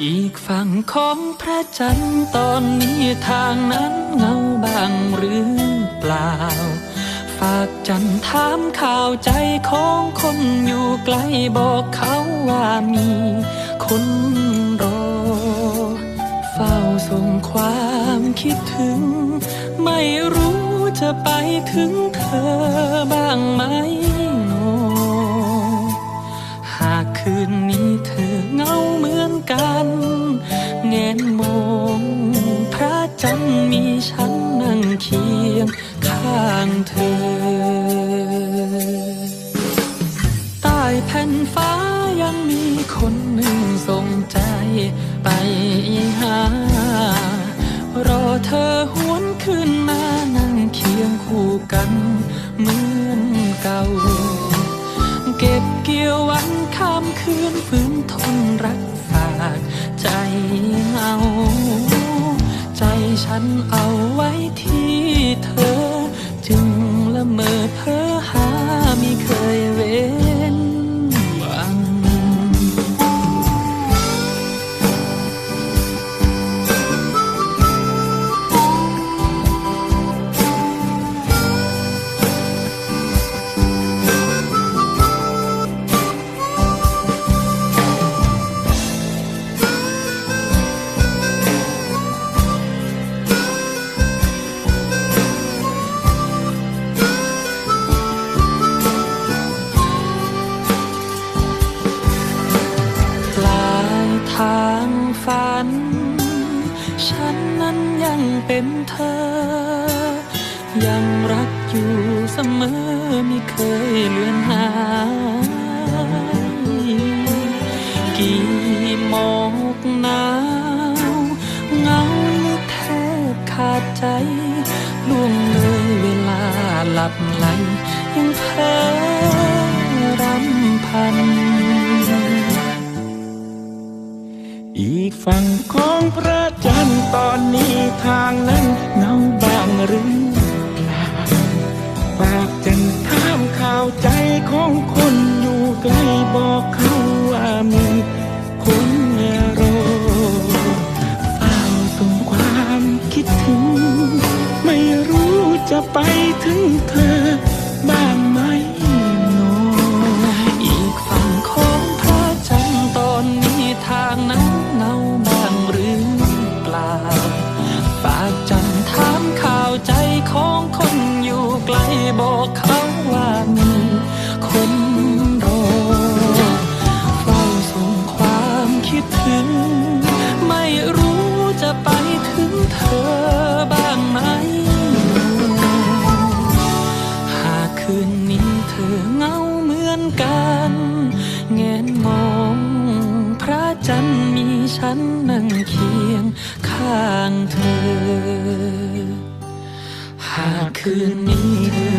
อีกฝั่งของพระจันทร์ตอนนี้ทางนั้นเงาบางหรือเปล่า ฝากจันทร์ถามข่าวใจของคนอยู่ไกลบอกเขาว่ามีคนรอ เฝ้าส่งความคิดถึง ไม่รู้จะไปถึงเธอบ้างไหมโนหากคืนนี้เธอเงา เธอ ใต้แผ่นฟ้ายังมีคนหนึ่งส่งใจไปหา รอเธอหวนขึ้นมานั่งเคียงคู่กันเหมือนเก่า เก็บเกี่ยววันข้ามคืนฝืนทนรักฝากใจเหงาใจฉันเอาไว้ที่เธอายทางฝัน ฉันนั้นยังเป็นเธอ ยังรักอยู่เสมอไม่เคยเลือนหายกี่หมอกหนาวเงาลึกแทบขาดใจล่วงเลยเวลาหลับไหลยังเพ้อ องพระจันทร์ตอนนี้ทางนั้นเงาบางหรือเปล่าฝากจันทร์ถามข่าวใจของคนอยู่ไกลบอกเขาว่ามีคนรอเฝ้าส่งความคิดถึง ไม่รู้จะไปถึงเธอ คิดถึง ไม่รู้จะไปถึงเธอบ้างไหม หากคืนนี้เธอเหงาเหมือนกันแงนมองพระจันทร์มีฉันนั่งเคียงข้างเธอ หากคืนนี้เธอ